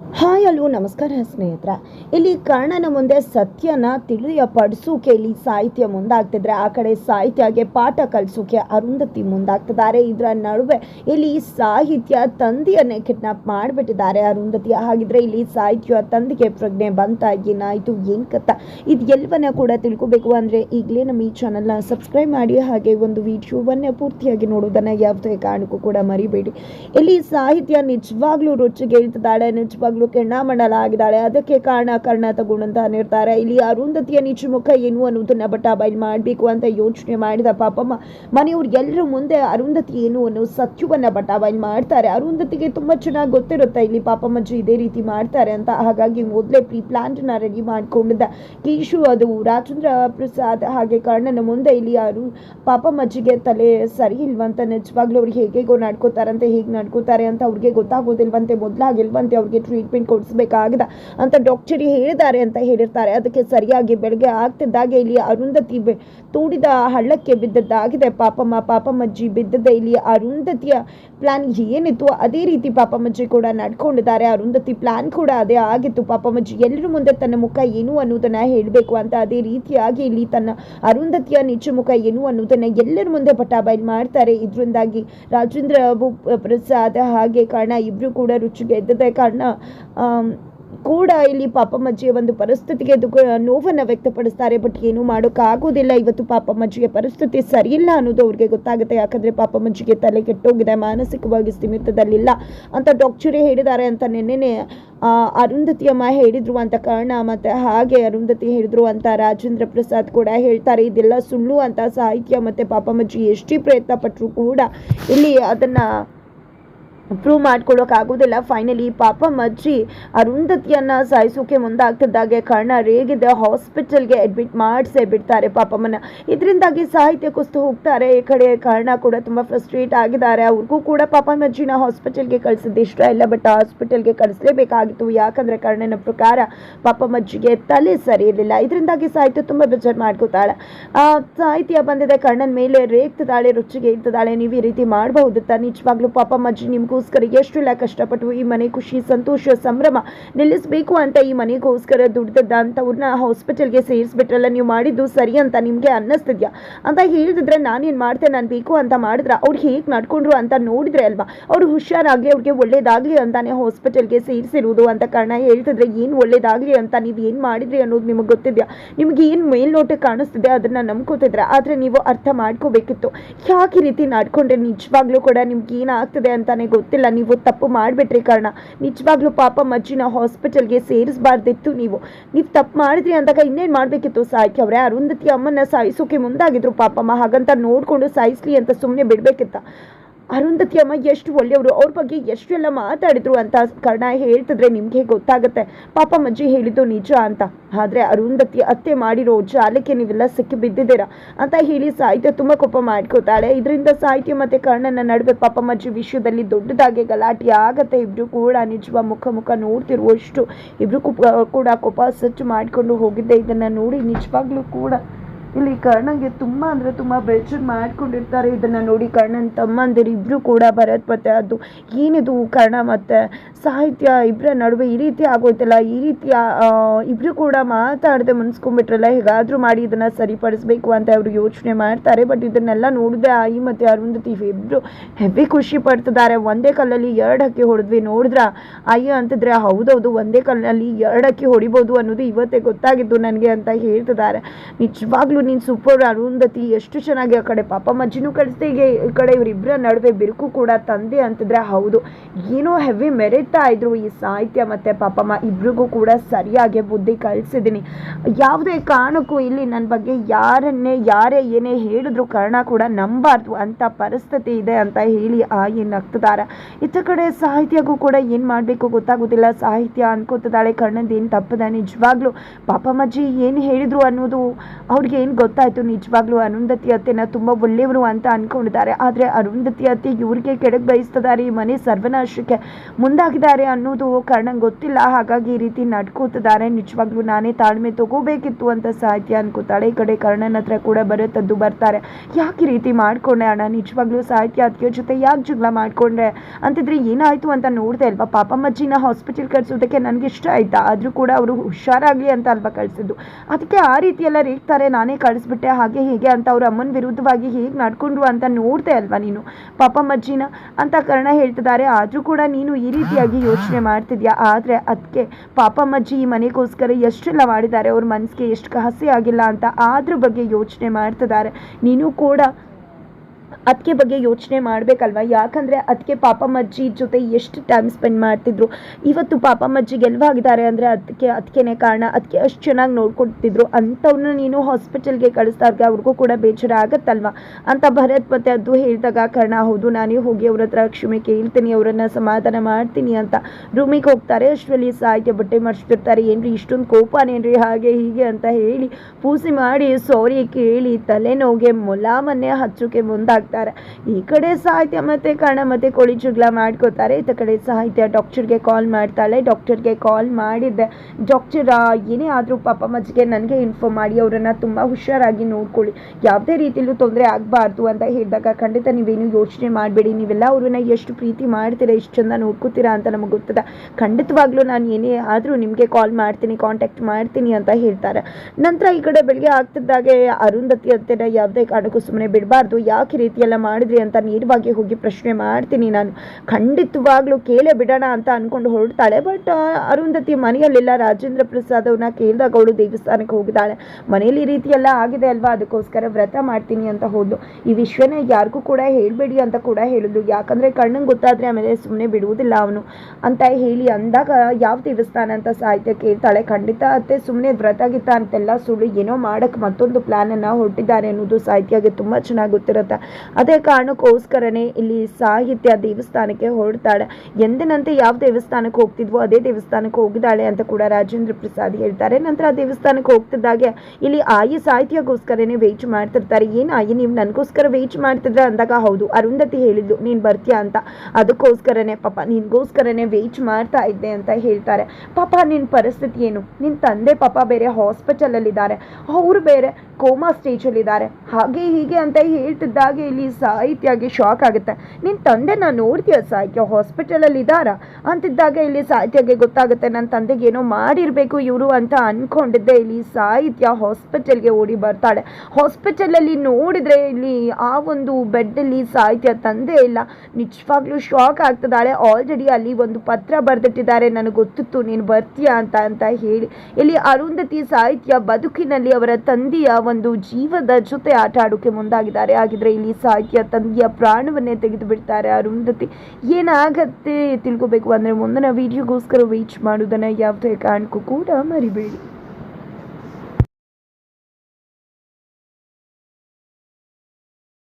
Hi ಅಲ್ವೋ ನಮಸ್ಕಾರ ಸ್ನೇಹಿತರ. ಇಲ್ಲಿ ಕರ್ಣನ ಮುಂದೆ ಸತ್ಯನ ತಿಳಿಯ ಪಡಿಸೋಕೆ ಇಲ್ಲಿ ಸಾಹಿತ್ಯ ಮುಂದಾಗ್ತಿದ್ರೆ, ಆ ಕಡೆ ಸಾಹಿತ್ಯಗೆ ಪಾಠ ಕಲಿಸೋಕೆ ಅರುಂಧತಿ ಮುಂದಾಗ್ತಿದ್ದಾರೆ. ಇದರ ನಡುವೆ ಇಲ್ಲಿ ಸಾಹಿತ್ಯ ತಂದೆಯನ್ನೇ ಕಿಡ್ನಾಪ್ ಮಾಡಿಬಿಟ್ಟಿದ್ದಾರೆ ಅರುಂಧತಿ. ಹಾಗಿದ್ರೆ ಇಲ್ಲಿ ಸಾಹಿತ್ಯ ತಂದೆಗೆ ಪ್ರಜ್ಞೆ ಬಂತ, ಏನಾಯಿತು, ಏನ್ ಕತ್ತ ಇದು ಎಲ್ಲವನ್ನ ಕೂಡ ತಿಳ್ಕೊಬೇಕು ಅಂದ್ರೆ ಈಗಲೇ ನಮ್ಮ ಈ ಚಾನಲ್ನ ಸಬ್ಸ್ಕ್ರೈಬ್ ಮಾಡಿ, ಹಾಗೆ ಒಂದು ವಿಡಿಯೋವನ್ನೇ ಪೂರ್ತಿಯಾಗಿ ನೋಡೋದನ್ನ ಯಾವುದೇ ಕಾರಣಕ್ಕೂ ಕೂಡ ಮರಿಬೇಡಿ. ಇಲ್ಲಿ ಸಾಹಿತ್ಯ ನಿಜವಾಗ್ಲೂ ರುಚಿಗೆ ಇಳ್ತಿದ್ದಾಳೆ, ನಿಜವಾಗ್ಲೂ ಕೆಣ್ಣಾಮಣ್ಣಲಾಗಿದ್ದಾಳೆ. ಅದಕ್ಕೆ ಕಾರಣ ಕರ್ಣ ಅಂತ ನಿರ್ತಾರೆ ಇಲ್ಲಿ ಅರುಂಧತಿಯ ನಿಜ ಮುಖ ಏನು ಅನ್ನೋದನ್ನ ಬಟ್ಟ ಬೈಲ್ ಮಾಡಬೇಕು ಅಂತ ಯೋಚನೆ ಮಾಡಿದ ಪಾಪಮ್ಮ, ಮನೆಯವ್ರು ಎಲ್ಲರ ಮುಂದೆ ಅರುಂಧತಿ ಏನು ಅನ್ನೋ ಸತ್ಯವನ್ನ ಬಟ್ಟ ಬೈಲ್ ಮಾಡ್ತಾರೆ. ಅರುಂಧತಿಗೆ ತುಂಬಾ ಚೆನ್ನಾಗಿ ಗೊತ್ತಿರುತ್ತೆ ಇಲ್ಲಿ ಪಾಪಮ್ಮಜ್ಜಿ ಇದೇ ರೀತಿ ಮಾಡ್ತಾರೆ ಅಂತ. ಹಾಗಾಗಿ ಮೊದಲೇ ಪ್ರೀ ಪ್ಲಾಂಟ್ನ ರೆಡಿ ಮಾಡ್ಕೊಂಡಿದ್ದ ಕೀಶು, ಅದು ರಾಜೇಂದ್ರ ಪ್ರಸಾದ್ ಹಾಗೆ ಕರ್ಣನ ಮುಂದೆ ಇಲ್ಲಿ ಅರು ಪಾಪಮ್ಮಜ್ಜಿಗೆ ತಲೆ ಸರಿ ಇಲ್ವಂತ ನಿಜವಾಗ್ಲೂ ಅವ್ರು ಹೇಗೆಗೋ ನಡ್ಕೋತಾರಂತೆ, ಹೇಗೆ ನಡ್ಕೋತಾರೆ ಅಂತ ಅವ್ರಿಗೆ ಗೊತ್ತಾಗೋದಿಲ್ವಂತೆ. ಮೊದಲಾಗಿಲ್ವಂತೆ ಅವ್ರಿಗೆ ಟ್ರೀಟ್ಮೆಂಟ್ ಕೊಡಿಸ್ಬೇಕಾಗದ ಅಂತ ಡಾಕ್ಟರ್ ಹೇಳಿದ್ದಾರೆ ಅಂತ ಹೇಳಿರ್ತಾರೆ. ಅದಕ್ಕೆ ಸರಿಯಾಗಿ ಬೆಳಗ್ಗೆ ಆಗ್ತಿದ್ದಾಗೆ ಇಲ್ಲಿ ಅರುಂಧತಿ ತೋಡಿದ ಹಳ್ಳಕ್ಕೆ ಬಿದ್ದದ್ದಾಗಿದೆ. ಪಾಪಮ್ಮ, ಪಾಪಮ್ಮಜ್ಜಿ ಬಿದ್ದದೆ ಇಲ್ಲಿ ಅರುಂಧತಿಯ ಪ್ಲಾನ್ ಏನಿತ್ತು? ಅದೇ ರೀತಿ ಪಾಪಮ್ಮಜ್ಜಿ ಕೂಡ ನಡ್ಕೊಂಡಿದ್ದಾರೆ. ಅರುಂಧತಿ ಪ್ಲಾನ್ ಕೂಡ ಅದೇ ಆಗಿತ್ತು. ಪಾಪಮ್ಮಜ್ಜಿ ಎಲ್ಲರ ಮುಂದೆ ತನ್ನ ಮುಖ ಏನು ಅನ್ನೋದನ್ನ ಹೇಳಬೇಕು ಅಂತ ಅದೇ ರೀತಿಯಾಗಿ ಇಲ್ಲಿ ತನ್ನ ಅರುಂಧತಿಯ ನಿಜ ಮುಖ ಏನು ಅನ್ನೋದನ್ನ ಎಲ್ಲರ ಮುಂದೆ ಪಟಾಬೈಲ್ ಮಾಡ್ತಾರೆ. ಇದರಿಂದಾಗಿ ರಾಜೇಂದ್ರ ಪ್ರಸಾದ ಹಾಗೆ ಕಾರಣ ಇಬ್ರು ಕೂಡ ರುಚಿಗೆ ಎದ್ದದೆ ಕಾರಣ ಕೂಡ ಇಲ್ಲಿ ಪಾಪಮ್ಮಜ್ಜಿಯ ಒಂದು ಪರಿಸ್ಥಿತಿಗೆ ದುಃಖ ನೋವನ್ನು ವ್ಯಕ್ತಪಡಿಸ್ತಾರೆ ಬಟ್ ಏನು ಮಾಡೋಕ್ಕಾಗೋದಿಲ್ಲ ಇವತ್ತು ಪಾಪಮ್ಮಜ್ಜಿಯ ಪರಿಸ್ಥಿತಿ ಸರಿಯಿಲ್ಲ ಅನ್ನೋದು ಅವ್ರಿಗೆ ಗೊತ್ತಾಗುತ್ತೆ. ಯಾಕಂದರೆ ಪಾಪಮ್ಮಜ್ಜಿಗೆ ತಲೆ ಕೆಟ್ಟೋಗಿದೆ, ಮಾನಸಿಕವಾಗಿ ಸ್ಥಿಮಿತದಲ್ಲಿಲ್ಲ ಅಂತ ಡಾಕ್ಟರೇ ಹೇಳಿದ್ದಾರೆ ಅಂತ ನಿನ್ನೆನೆ ಅರುಂಧತಿ ಅಮ್ಮ ಹೇಳಿದ್ರು ಅಂತ ಕಾರಣ, ಮತ್ತು ಹಾಗೆ ಅರುಂಧತಿ ಹೇಳಿದ್ರು ಅಂತ ರಾಜೇಂದ್ರ ಪ್ರಸಾದ್ ಕೂಡ ಹೇಳ್ತಾರೆ. ಇದೆಲ್ಲ ಸುಳ್ಳು ಅಂತ ಸಾಹಿತ್ಯ ಮತ್ತು ಪಾಪಮ್ಮಜ್ಜಿ ಎಷ್ಟೇ ಪ್ರಯತ್ನ ಪಟ್ಟರು ಕೂಡ ಇಲ್ಲಿ ಅದನ್ನ ಪ್ರೂವ್ ಮಾಡ್ಕೊಳ್ಳೋಕ್ಕಾಗೋದಿಲ್ಲ ಫೈನಲಿ ಪಾಪ ಮಜ್ಜಿ ಅರುಂಧತಿಯನ್ನು ಸಾಯಿಸೋಕೆ ಮುಂದಾಗ್ತಿದ್ದಾಗೆ ಕರ್ಣ ರೇಗಿದೆ ಹಾಸ್ಪಿಟಲ್ಗೆ ಅಡ್ಮಿಟ್ ಮಾಡಿಸೇ ಬಿಡ್ತಾರೆ ಪಾಪಮ್ಮನ ಇದರಿಂದಾಗಿ ಸಾಹಿತ್ಯ ಕುಸ್ತು ಹೋಗ್ತಾರೆ. ಈ ಕಡೆ ಕರ್ಣ ಕೂಡ ತುಂಬ ಫ್ರಸ್ಟ್ರೇಟ್ ಆಗಿದ್ದಾರೆ. ಅವ್ರಿಗೂ ಕೂಡ ಪಾಪ ಮಜ್ಜಿನ ಹಾಸ್ಪಿಟಲ್ಗೆ ಕಳಿಸಿದ್ದು ಇಷ್ಟ ಇಲ್ಲ. ಬಟ್ ಹಾಸ್ಪಿಟಲ್ಗೆ ಕಳಿಸಲೇಬೇಕಾಗಿತ್ತು. ಯಾಕಂದರೆ ಕರ್ಣನ ಪ್ರಕಾರ ಪಾಪ ಮಜ್ಜಿಗೆ ತಲೆ ಸರಿ ಇರಲಿಲ್ಲ. ಇದರಿಂದಾಗಿ ಸಾಹಿತ್ಯ ತುಂಬ ಬೇಜಾರು ಮಾಡ್ಕೋತಾಳೆ. ಸಾಹಿತ್ಯ ಬಂದಿದೆ. ಕರ್ಣನ ಮೇಲೆ ರೇಗ್ತಿದ್ದಾಳೆ ರುಚಿಗೆ ಇರ್ತದಾಳೆ ನೀವು ಈ ರೀತಿ ಮಾಡಬಹುದು ನಿಜವಾಗ್ಲೂ ಪಾಪ ಮಜ್ಜಿ ನಿಮ್ಗೋಸ್ಕರ ಎಷ್ಟೆಲ್ಲ ಕಷ್ಟಪಟ್ಟು ಈ ಮನೆ ಖುಷಿ, ಸಂತೋಷ, ಸಂಭ್ರಮ ನಿಲ್ಲಿಸಬೇಕು ಅಂತ ಈ ಮನೆಗೋಸ್ಕರ ದುಡ್ದದ್ದ ಅಂತವ್ರನ್ನ ಹಾಸ್ಪಿಟಲ್ಗೆ ಸೇರಿಸ್ಬಿಟ್ರಲ್ಲ, ನೀವು ಮಾಡಿದ್ದು ಸರಿ ಅಂತ ನಿಮಗೆ ಅನ್ನಿಸ್ತಿದ್ಯಾ? ಅಂತ ಹೇಳಿದ್ರೆ ನಾನೇನು ಮಾಡ್ತೇನೆ ನಾನು ಬೇಕು ಅಂತ ಮಾಡಿದ್ರ ಅವ್ರು ಹೇಗೆ ನಡ್ಕೊಂಡ್ರು ಅಂತ ನೋಡಿದ್ರೆ ಅಲ್ವಾ? ಅವ್ರು ಹುಷಾರಾಗಲಿ, ಅವ್ರಿಗೆ ಒಳ್ಳೇದಾಗಲಿ ಅಂತಾನೆ ಹಾಸ್ಪಿಟಲ್ಗೆ ಸೇರಿಸಿರುವುದು ಅಂತ ಕಾರಣ ಹೇಳ್ತಿದ್ರೆ ಏನು ಒಳ್ಳೇದಾಗಲಿ ಅಂತ ನೀವು ಏನು ಮಾಡಿದ್ರಿ ಅನ್ನೋದು ನಿಮಗೆ ಗೊತ್ತಿದ್ಯಾ? ನಿಮಗೆ ಏನು ಮೇಲ್ನೋಟ ಕಾಣಿಸ್ತಿದೆ ಅದನ್ನ ನಂಬ್ಕೋತಿದ್ರೆ ಆದರೆ ನೀವು ಅರ್ಥ ಮಾಡ್ಕೋಬೇಕಿತ್ತು. ಯಾಕೆ ರೀತಿ ನಡ್ಕೊಂಡ್ರೆ ನಿಜವಾಗ್ಲೂ ಕೂಡ ನಿಮ್ಗೆ ಏನಾಗ್ತದೆ ಅಂತಾನೆ ಗೊತ್ತಿಲ್ಲ. ನೀವು ತಪ್ಪು ಮಾಡಿಬಿಟ್ರಿ ಕಾರಣ. ನಿಜವಾಗ್ಲೂ ಪಾಪ ಮಜ್ಜಿನ ಹಾಸ್ಪಿಟಲ್ಗೆ ಸೇರಿಸಬಾರ್ದಿತ್ತು ನೀವು. ನೀವು ತಪ್ಪು ಮಾಡಿದ್ರಿ ಅಂದಾಗ ಇನ್ನೇನು ಮಾಡಬೇಕಿತ್ತು? ಸಾಯಕಿ ಅವರೇ, ಅರುಂಧತಿ ಅಮ್ಮನ ಸಾಯಿಸೋಕೆ ಮುಂದಾಗಿದ್ರು ಪಾಪಮ್ಮ. ಹಾಗಂತ ನೋಡಿಕೊಂಡು ಸಾಯಿಸ್ಲಿ ಅಂತ ಸುಮ್ಮನೆ ಬಿಡಬೇಕಿತ್ತ. ಅರುಂಧತಿ ಅಮ್ಮ ಎಷ್ಟು ಒಳ್ಳೆಯವರು? ಅವ್ರ ಬಗ್ಗೆ ಎಷ್ಟೆಲ್ಲ ಮಾತಾಡಿದ್ರು ಅಂತ ಕರ್ಣ ಹೇಳ್ತಿದ್ರೆ ನಿಮಗೆ ಗೊತ್ತಾಗುತ್ತೆ. ಪಾಪ ಮಜ್ಜಿ ಹೇಳಿದ್ದು ನಿಜ ಅಂತ. ಆದರೆ ಅರುಂಧತಿ ಅತ್ತೆ ಮಾಡಿರೋ ಜಾಲಕ್ಕೆ ನೀವೆಲ್ಲ ಸಿಕ್ಕಿ ಬಿದ್ದಿದ್ದೀರಾ ಅಂತ ಹೇಳಿ ಸಾಹಿತ್ಯ ತುಂಬ ಕೋಪ ಮಾಡ್ಕೋತಾಳೆ. ಇದರಿಂದ ಸಾಹಿತ್ಯ ಮತ್ತೆ ಕರ್ಣನ ನಡುವೆ ಪಾಪ ಮಜ್ಜಿ ವಿಷಯದಲ್ಲಿ ದೊಡ್ಡದಾಗಿ ಗಲಾಟೆ ಆಗತ್ತೆ. ಇಬ್ರು ಕೂಡ ನಿಜವ ಮುಖ ಮುಖ ನೋಡ್ತಿರುವಷ್ಟು ಇಬ್ರು ಕೂಡ ಕೋಪ ಸ್ವಚ್ಛ ಮಾಡಿಕೊಂಡು ಹೋಗಿದ್ದೆ. ಇದನ್ನ ನೋಡಿ ನಿಜವಾಗ್ಲೂ ಕೂಡ ಇಲ್ಲಿ ಕರ್ಣಂಗೆ ತುಂಬ ಅಂದರೆ ತುಂಬ ಬೇಜಾರು ಮಾಡ್ಕೊಂಡಿರ್ತಾರೆ ಇದನ್ನು ನೋಡಿ ಕರ್ಣನ್ ತಮ್ಮಂದಿರು ಇಬ್ಬರು ಕೂಡ ಭರತ್ ಮತ್ತೆ ಅದು ಏನಿದು ಕರ್ಣ ಮತ್ತು ಸಾಹಿತ್ಯ ಇಬ್ಬರ ನಡುವೆ ಈ ರೀತಿ ಆಗೋಯ್ತಲ್ಲ, ಈ ರೀತಿ ಇಬ್ಬರು ಕೂಡ ಮಾತಾಡದೆ ಮುನ್ಸ್ಕೊಂಡ್ಬಿಟ್ರಲ್ಲ, ಹೇಗಾದರೂ ಮಾಡಿ ಇದನ್ನು ಸರಿಪಡಿಸ್ಬೇಕು ಅಂತ ಅವರು ಯೋಚನೆ ಮಾಡ್ತಾರೆ ಬಟ್ ಇದನ್ನೆಲ್ಲ ನೋಡಿದೆ ಆಯಿ ಮತ್ತು ಅರುಂಧತಿ ಇಬ್ಬರು ಹೆವಿ ಖುಷಿ ಪಡ್ತಿದ್ದಾರೆ. ಒಂದೇ ಕಲ್ಲಲ್ಲಿ ಎರಡು ಹಕ್ಕಿ ಹೊಡೆದ್ವಿ, ನೋಡಿದ್ರ? ಆಯಿ ಅಂತಿದ್ರೆ ಹೌದೌದು, ಒಂದೇ ಕಲ್ಲಲ್ಲಿ ಎರಡು ಹಕ್ಕಿ ಹೊಡಿಬೋದು ಅನ್ನೋದು ಇವತ್ತೇ ಗೊತ್ತಾಗಿದ್ದು ನನಗೆ ಅಂತ ಹೇಳ್ತಿದ್ದಾರೆ. ನಿಜವಾಗ್ಲೂ ನೀನು ಸೂಪರ್ ಅರುಂಧತಿ, ಎಷ್ಟು ಚೆನ್ನಾಗಿ ಆ ಕಡೆ ಪಾಪ ಮಜ್ಜಿನೂ ಕಳಿಸ್ತಿಗೆ ಈ ಕಡೆ ಇವರಿಬ್ಬರ ನಡುವೆ ಬಿರುಕು ಕೂಡ ತಂದೆ ಅಂತಿದ್ರೆ ಹೌದು. ಏನೋ ಹೆವಿ ಮೆರೀತಾ ಇದ್ರು ಈ ಸಾಹಿತ್ಯ ಮತ್ತು ಪಾಪಮ್ಮ, ಇಬ್ರಿಗೂ ಕೂಡ ಸರಿಯಾಗಿ ಬುದ್ಧಿ ಕಲಿಸಿದ್ದೀನಿ ಯಾವುದೇ ಕಾರಣಕ್ಕೂ ಇಲ್ಲಿ ನನ್ನ ಬಗ್ಗೆ ಯಾರನ್ನೇ, ಯಾರೇ ಏನೇ ಹೇಳಿದ್ರು ಕರ್ಣ ಕೂಡ ನಂಬಾರ್ದು, ಅಂತ ಪರಿಸ್ಥಿತಿ ಇದೆ ಅಂತ ಹೇಳಿ ಆಯಿ ನಗ್ತಿದ್ದಾರೆ ಇತ್ತ ಕಡೆ ಸಾಹಿತ್ಯಗೂ ಕೂಡ ಏನು ಮಾಡಬೇಕು ಗೊತ್ತಾಗೋದಿಲ್ಲ. ಸಾಹಿತ್ಯ ಅನ್ಕೋತಿದ್ದಾಳೆ ಕರ್ಣಂದು ಏನು ತಪ್ಪದ ನಿಜವಾಗ್ಲೂ. ಪಾಪಮ್ಮಜ್ಜಿ ಏನು ಹೇಳಿದ್ರು ಅನ್ನೋದು ಅವ್ರಿಗೆ ಏನು ಗೊತ್ತಾಯ್ತು? ನಿಜವಾಗ್ಲೂ ಅರುಂಧತಿ ಅತ್ತೆನ ತುಂಬ ಒಳ್ಳೆಯವರು ಅಂತ ಅನ್ಕೊಂಡಿದ್ದಾರೆ. ಆದರೆ ಅರುಂಧತಿ ಅತ್ತೆ ಇವ್ರಿಗೆ ಕೆಡಕ್ ಬಯಸ್ತಿದ್ದಾರೆ. ಈ ಮನೆ ಸರ್ವನಾಶಕ್ಕೆ ಮುಂದಾಗಿದ್ದಾರೆ ಅನ್ನೋದು ಕಾರಣ ಗೊತ್ತಿಲ್ಲ. ಹಾಗಾಗಿ ಈ ರೀತಿ ನಡ್ಕೋತಿದ್ದಾರೆ. ನಿಜವಾಗ್ಲೂ ನಾನೇ ತಾಳ್ಮೆ ತಗೋಬೇಕಿತ್ತು ಅಂತ ಸಾಹಿತ್ಯ ಅನ್ಕೋತಾಳೆ. ಈ ಕಡೆ ಕರ್ಣನ ಹತ್ರ ಕೂಡ ಬರುತ್ತದ್ದು ಬರ್ತಾರೆ. ಯಾಕೆ ಈ ರೀತಿ ಮಾಡ್ಕೊಂಡೆ ಅಣ್ಣ? ನಿಜವಾಗ್ಲೂ ಸಾಹಿತ್ಯ ಅದಕ್ಕೆ ಜೊತೆ ಯಾಕೆ ಜಗಳ ಮಾಡ್ಕೊಂಡ್ರೆ? ಅಂತಿದ್ರೆ ಏನಾಯ್ತು ಅಂತ ನೋಡ್ದೆ ಅಲ್ವಾ? ಪಾಪಮ್ಮಜ್ಜಿನ ಹಾಸ್ಪಿಟಲ್ ಕಳ್ಸೋದಕ್ಕೆ ನನಗೆ ಇಷ್ಟ ಆಯ್ತಾ? ಆದರೂ ಕೂಡ ಅವರು ಹುಷಾರಾಗಲಿ ಅಂತ ಅಲ್ವಾ ಕಳಿಸಿದ್ದು? ಅದಕ್ಕೆ ಆ ರೀತಿ ಎಲ್ಲ ನಾನೇ ಕಳಿಸ್ಬಿಟ್ಟೆ, ಹಾಗೆ ಹೀಗೆ ಅಂತ ಅವ್ರ ಅಮ್ಮನ ವಿರುದ್ಧವಾಗಿ ಹೇಗೆ ನಡ್ಕೊಂಡ್ರು ಅಂತ ನೋಡ್ದೆ ಅಲ್ವಾ ನೀನು? ಪಾಪ ಮಜ್ಜಿನ, ಅಂತ ಕರ್ಣ ಹೇಳ್ತಿದ್ದಾರೆ. ಆದರೂ ಕೂಡ ನೀನು ಈ ರೀತಿಯಾಗಿ ಯೋಚನೆ ಮಾಡ್ತಿದ್ಯಾ? ಆದರೆ ಅದಕ್ಕೆ ಪಾಪಮ್ಮಜ್ಜಿ ಈ ಮನೆಗೋಸ್ಕರ ಎಷ್ಟೆಲ್ಲ ಮಾಡಿದ್ದಾರೆ? ಅವ್ರ ಮನಸ್ಸಿಗೆ ಎಷ್ಟು ಕಹಸಿ ಆಗಿಲ್ಲ ಅಂತ ಅದ್ರ ಬಗ್ಗೆ ಯೋಚನೆ ಮಾಡ್ತಿದ್ದಾರೆ. ನೀನು ಕೂಡ ಅದಕ್ಕೆ ಬಗ್ಗೆ ಯೋಚನೆ ಮಾಡಬೇಕಲ್ವ? ಯಾಕಂದರೆ ಅದಕ್ಕೆ ಪಾಪಮ್ಮಜ್ಜಿ ಜೊತೆ ಎಷ್ಟು ಟೈಮ್ ಸ್ಪೆಂಡ್ ಮಾಡ್ತಿದ್ರು? ಇವತ್ತು ಪಾಪಮ್ಮಜ್ಜಿ ಗೆಲುವಾಗಿದ್ದಾರೆ ಅಂದರೆ ಅದಕ್ಕೆ ಅದಕ್ಕೇನೆ ಕಾರಣ. ಅದಕ್ಕೆ ಅಷ್ಟು ಚೆನ್ನಾಗಿ ನೋಡ್ಕೊಡ್ತಿದ್ರು. ಅಂಥವ್ರನ್ನ ನೀನು ಹಾಸ್ಪಿಟಲ್ಗೆ ಕಳಿಸ್ದಾಗ ಅವ್ರಿಗೂ ಕೂಡ ಬೇಜಾರು ಆಗತ್ತಲ್ವ? ಅಂತ ಭರತ್ ಮತ್ತೆ ಅದು ಹೇಳಿದಾಗ, ಕಾರಣ, ಹೌದು, ನಾನೇ ಹೋಗಿ ಅವ್ರ ಹತ್ರ ಕ್ಷಮೆ ಕೇಳ್ತೀನಿ, ಅವರನ್ನು ಸಮಾಧಾನ ಮಾಡ್ತೀನಿ ಅಂತ ರೂಮಿಗೆ ಹೋಗ್ತಾರೆ. ಅಷ್ಟರಲ್ಲಿ ಸಾಯ್ತೆ ಬಟ್ಟೆ ಮಾಡಿಸ್ತಿರ್ತಾರೆ ಏನ್ರಿ ಇಷ್ಟೊಂದು ಕೋಪನೇನ್ರಿ ಹಾಗೆ ಹೀಗೆ ಅಂತ ಹೇಳಿ ಪೂಸಿ ಮಾಡಿ ಸಾರಿ ಕೇಳಿ ತಲೆನೋವಿಗೆ ಮೊಲಾಮನ್ನೇ ಹಚ್ಚೋಕೆ ಮುಂದಾಗ್ತಾರೆ. ಈ ಕಡೆ ಸಾಹಿತ್ಯ ಮತ್ತೆ ಕಾರಣ ಮತ್ತೆ ಕೋಳಿ ಜಗಳ ಮಾಡ್ಕೋತಾರೆ ಈ ಕಡೆ ಸಾಹಿತ್ಯ ಡಾಕ್ಟರ್ಗೆ ಕಾಲ್ ಮಾಡ್ತಾಳೆ. ಡಾಕ್ಟರ್ಗೆ ಕಾಲ್ ಮಾಡಿದ್ದೆ. ಡಾಕ್ಟರ್ ಏನೇ ಆದರೂ ಪಾಪ ಮಜ್ಜಿಗೆ ನನಗೆ ಇನ್ಫಾರ್ಮ್ ಮಾಡಿ, ಅವರನ್ನು ತುಂಬ ಹುಷಾರಾಗಿ ನೋಡ್ಕೊಳ್ಳಿ. ಯಾವುದೇ ರೀತಿಯಲ್ಲೂ ತೊಂದರೆ ಆಗಬಾರ್ದು ಅಂತ ಹೇಳಿದಾಗ ಖಂಡಿತ ನೀವೇನು ಯೋಚನೆ ಮಾಡಬೇಡಿ. ನೀವೆಲ್ಲ ಅವ್ರನ್ನ ಎಷ್ಟು ಪ್ರೀತಿ ಮಾಡ್ತೀರಾ, ಎಷ್ಟು ಚಂದ ನೋಡ್ಕೋತೀರಾ ಅಂತ ನಮಗೆ ಗೊತ್ತದ. ಖಂಡಿತವಾಗ್ಲೂ ನಾನು ಏನೇ ಆದರೂ ನಿಮಗೆ ಕಾಲ್ ಮಾಡ್ತೀನಿ ಕಾಂಟ್ಯಾಕ್ಟ್ ಮಾಡ್ತೀನಿ ಅಂತ ಹೇಳ್ತಾರೆ. ನಂತರ ಈ ಕಡೆ ಬೆಳಗ್ಗೆ ಆಗ್ತಿದ್ದಾಗೆ ಅರುಂಧತಿ ಅಂತೆಲ್ಲ ಯಾವುದೇ ಕಾರಣಕ್ಕೂ ಸುಮ್ಮನೆ ಬಿಡಬಾರ್ದು. ಯಾಕೆ ಈ ಎಲ್ಲ ಮಾಡಿದ್ರಿ ಅಂತ ನೇರವಾಗಿ ಹೋಗಿ ಪ್ರಶ್ನೆ ಮಾಡ್ತೀನಿ ನಾನು. ಖಂಡಿತವಾಗ್ಲೂ ಕೇಳೇ ಬಿಡೋಣ ಅಂತ ಅಂದ್ಕೊಂಡು ಹೊರಡ್ತಾಳೆ. ಬಟ್ ಅರುಂಧತಿ ಮನೆಯಲ್ಲೆಲ್ಲ ರಾಜೇಂದ್ರ ಪ್ರಸಾದ್ ಅವ್ರನ್ನ ಕೇಳಿದಾಗ ಅವಳು ದೇವಸ್ಥಾನಕ್ಕೆ ಹೋಗಿದ್ದಾಳೆ. ಮನೇಲಿ ಈ ರೀತಿ ಎಲ್ಲ ಆಗಿದೆ ಅಲ್ವಾ? ಅದಕ್ಕೋಸ್ಕರ ವ್ರತ ಮಾಡ್ತೀನಿ ಅಂತ ಹೋದ್ಲು. ಈ ವಿಶ್ವನ ಯಾರಿಗೂ ಕೂಡ ಹೇಳಬೇಡಿ ಅಂತ ಕೂಡ ಹೇಳಿದ್ಲು. ಯಾಕಂದ್ರೆ ಕಣ್ಣಂಗೆ ಗೊತ್ತಾದ್ರೆ ಆಮೇಲೆ ಸುಮ್ಮನೆ ಬಿಡುವುದಿಲ್ಲ ಅವನು ಅಂತ ಹೇಳಿ ಅಂದಾಗ ಯಾವ ದೇವಸ್ಥಾನ ಅಂತ ಸಾಹಿತ್ಯ ಕೇಳ್ತಾಳೆ. ಖಂಡಿತ ಅತ್ತೆ ಸುಮ್ಮನೆ ವ್ರತ ಗಿತ ಅಂತೆಲ್ಲ ಸುಳ್ಳು ಏನೋ ಮಾಡಕ್ಕೆ ಮತ್ತೊಂದು ಪ್ಲ್ಯಾನನ್ನು ಹೊರಟಿದ್ದಾರೆ ಅನ್ನೋದು ಸಾಹಿತ್ಯಗೆ ತುಂಬ ಚೆನ್ನಾಗಿ ಗೊತ್ತಿರುತ್ತೆ. ಅದೇ ಕಾರಣಕ್ಕೋಸ್ಕರನೇ ಇಲ್ಲಿ ಸಾಹಿತ್ಯ ದೇವಸ್ಥಾನಕ್ಕೆ ಹೊರಡ್ತಾಳೆ. ಎಂದಿನಂತೆ ಯಾವ ದೇವಸ್ಥಾನಕ್ಕೆ ಹೋಗ್ತಿದ್ವೋ ಅದೇ ದೇವಸ್ಥಾನಕ್ಕೆ ಹೋಗಿದ್ದಾಳೆ ಅಂತ ಕೂಡ ರಾಜೇಂದ್ರ ಪ್ರಸಾದ್ ಹೇಳ್ತಾರೆ. ನಂತರ ಆ ದೇವಸ್ಥಾನಕ್ಕೆ ಹೋಗ್ತಿದ್ದಾಗೆ ಇಲ್ಲಿ ಆಯಿ ಸಾಹಿತ್ಯಗೋಸ್ಕರನೇ ವೇಟ್ ಮಾಡ್ತಿರ್ತಾರೆ. ಏನು ಆಯಿ, ನೀವು ನನಗೋಸ್ಕರ ವೇಟ್ ಮಾಡ್ತಿದ್ರೆ? ಅಂದಾಗ ಹೌದು, ಅರುಂಧತಿ ಹೇಳಿದ್ದು ನೀನು ಬರ್ತೀಯ ಅಂತ. ಅದಕ್ಕೋಸ್ಕರನೇ, ಪಾಪ, ನಿನ್ಗೋಸ್ಕರನೇ ವೇಟ್ ಮಾಡ್ತಾ ಇದ್ದೆ ಅಂತ ಹೇಳ್ತಾರೆ. ಪಾಪ ನಿನ್ನ ಪರಿಸ್ಥಿತಿ ಏನು? ನಿನ್ನ ತಂದೆ ಪಾಪ ಬೇರೆ ಹಾಸ್ಪಿಟಲಲ್ಲಿದ್ದಾರೆ. ಅವರು ಬೇರೆ ಕೋಮಾ ಸ್ಟೇಜಲ್ಲಿದ್ದಾರೆ. ಹಾಗೆ ಹೀಗೆ ಅಂತ ಹೇಳ್ತಿದ್ದಾಗೆ ಇಲ್ಲಿ ಸಾಹಿತ್ಯಗೆ ಶಾಕ್ ಆಗುತ್ತೆ. ನಿನ್ನ ತಂದೆನ ನೋಡ್ತೀಯ ಸಾಹಿತ್ಯ? ಹಾಸ್ಪಿಟಲಲ್ಲಿ ಇದ್ದಾರಾ? ಅಂತಿದ್ದಾಗ ಇಲ್ಲಿ ಸಾಹಿತ್ಯಗೆ ಗೊತ್ತಾಗುತ್ತೆ ನನ್ನ ತಂದೆಗೆ ಏನೋ ಮಾಡಿರಬೇಕು ಇವರು ಅಂತ ಅನ್ಕೊಂಡಿದ್ದೆ. ಇಲ್ಲಿ ಸಾಹಿತ್ಯ ಹಾಸ್ಪಿಟಲ್ಗೆ ಓಡಿ ಬರ್ತಾಳೆ. ಹಾಸ್ಪಿಟಲಲ್ಲಿ ನೋಡಿದ್ರೆ ಇಲ್ಲಿ ಆ ಒಂದು ಬೆಡ್ಡಲ್ಲಿ ಸಾಹಿತ್ಯ ತಂದೆ ಇಲ್ಲ. ನಿಜವಾಗ್ಲೂ ಶಾಕ್ ಆಗ್ತದಾಳೆ ಆಲ್ರೆಡಿ ಅಲ್ಲಿ ಒಂದು ಪತ್ರ ಬರೆದಿಟ್ಟಿದ್ದಾರೆ. ನನಗೆ ಗೊತ್ತಿತ್ತು, ನೀನು ಬರ್ತೀಯಾ ಅಂತ ಅಂತ ಹೇಳಿ. ಇಲ್ಲಿ ಅರುಂಧತಿ ಸಾಹಿತ್ಯ ಬದುಕಿನಲ್ಲಿ ಅವರ ತಂದೆಯ ಒಂದು ಜೀವದ ಜೊತೆ ಆಟ ಆಡೋಕೆ ಮುಂದಾಗಿದ್ದಾರೆ. ಹಾಗಿದ್ರೆ ಇಲ್ಲಿ ಸಾಹಿತ್ಯ ತಂದೆಯ ಪ್ರಾಣವನ್ನೇ ತೆಗೆದು ಬಿಡ್ತಾರೆ ಅರುಂಧತಿ ಏನಾಗತ್ತೆ ತಿಳ್ಕೊಬೇಕು ಅಂದರೆ ಮುಂದಿನ ವೀಡಿಯೋಗೋಸ್ಕರ ವೆಯ್ಟ್ ಮಾಡೋದನ್ನು ಯಾವುದೇ ಕಾರಣಕ್ಕೂ ಕೂಡ ಮರಿಬೇಡಿ.